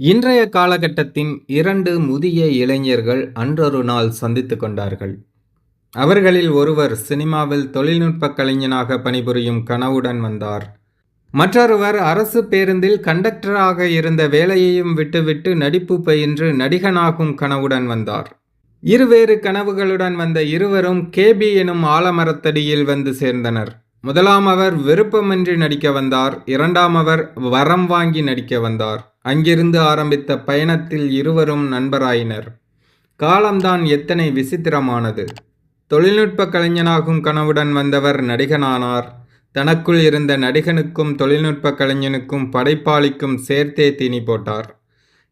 இன்றைய காலகட்டத்தின் இரண்டு முதிய இளைஞர்கள் அன்றொரு நாள் சந்தித்து கொண்டார்கள். அவர்களில் ஒருவர் சினிமாவில் தொழில்நுட்ப கலைஞனாக பணிபுரியும் கனவுடன் வந்தார். மற்றொருவர் அரசு பேருந்தில் கண்டக்டராக இருந்த வேலையையும் விட்டுவிட்டு நடிப்பு பயின்று நடிகனாகும் கனவுடன் வந்தார். இருவேறு கனவுகளுடன் வந்த இருவரும் கேபி எனும் ஆலமரத்தடியில் வந்து சேர்ந்தனர். முதலாம் அவர் விருப்பமின்றி நடிக்க வந்தார். இரண்டாம் அவர் வரம் வாங்கி நடிக்க வந்தார். அங்கிருந்து ஆரம்பித்த பயணத்தில் இருவரும் நண்பராயினர். காலம்தான் எத்தனை விசித்திரமானது. தொழில்நுட்ப கலைஞனாகும் கனவுடன் வந்தவர் நடிகனானார். தனக்குள் இருந்த நடிகனுக்கும் தொழில்நுட்ப கலைஞனுக்கும் படைப்பாளிக்கும் சேர்த்தே தீனி போட்டார்.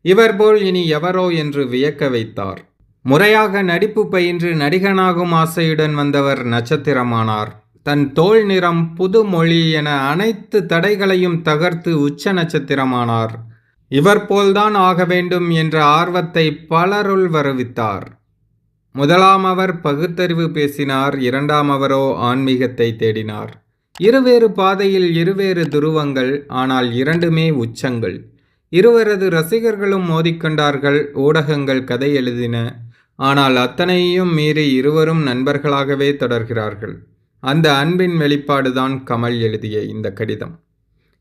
இவர் போல் இனி எவரோ என்று வியக்க வைத்தார். முறையாக நடிப்பு பயின்று நடிகனாகும் ஆசையுடன் வந்தவர் நட்சத்திரமானார். தன் தோல் நிறம் புதுமொழி என அனைத்து தடைகளையும் தகர்த்து உச்ச நட்சத்திரமானார். இவர் போல்தான் ஆக வேண்டும் என்ற ஆர்வத்தை பலருள் வருவித்தார். முதலாம் அவர் பகுத்தறிவு பேசினார் இரண்டாம் அவரோ ஆன்மீகத்தை தேடினார். இருவேறு பாதையில் இருவேறு துருவங்கள் ஆனால் இரண்டுமே உச்சங்கள். இருவரது ரசிகர்களும் மோதிக்கொண்டார்கள் ஊடகங்கள் கதை எழுதின. ஆனால் அத்தனையும் மீறி இருவரும் நண்பர்களாகவே தொடர்கிறார்கள். அந்த அன்பின் வெளிப்பாடுதான் கமல் எழுதிய இந்த கடிதம்.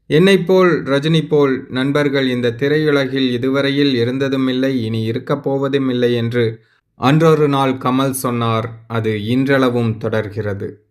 என்னை போல் ரஜினி போல் நண்பர்கள் இந்த திரையுலகில் இதுவரையில் இருந்ததுமில்லை இனி இருக்கப் போவதுமில்லை என்று அன்றொரு நாள் கமல் சொன்னார் அது இன்றளவும் தொடர்கிறது.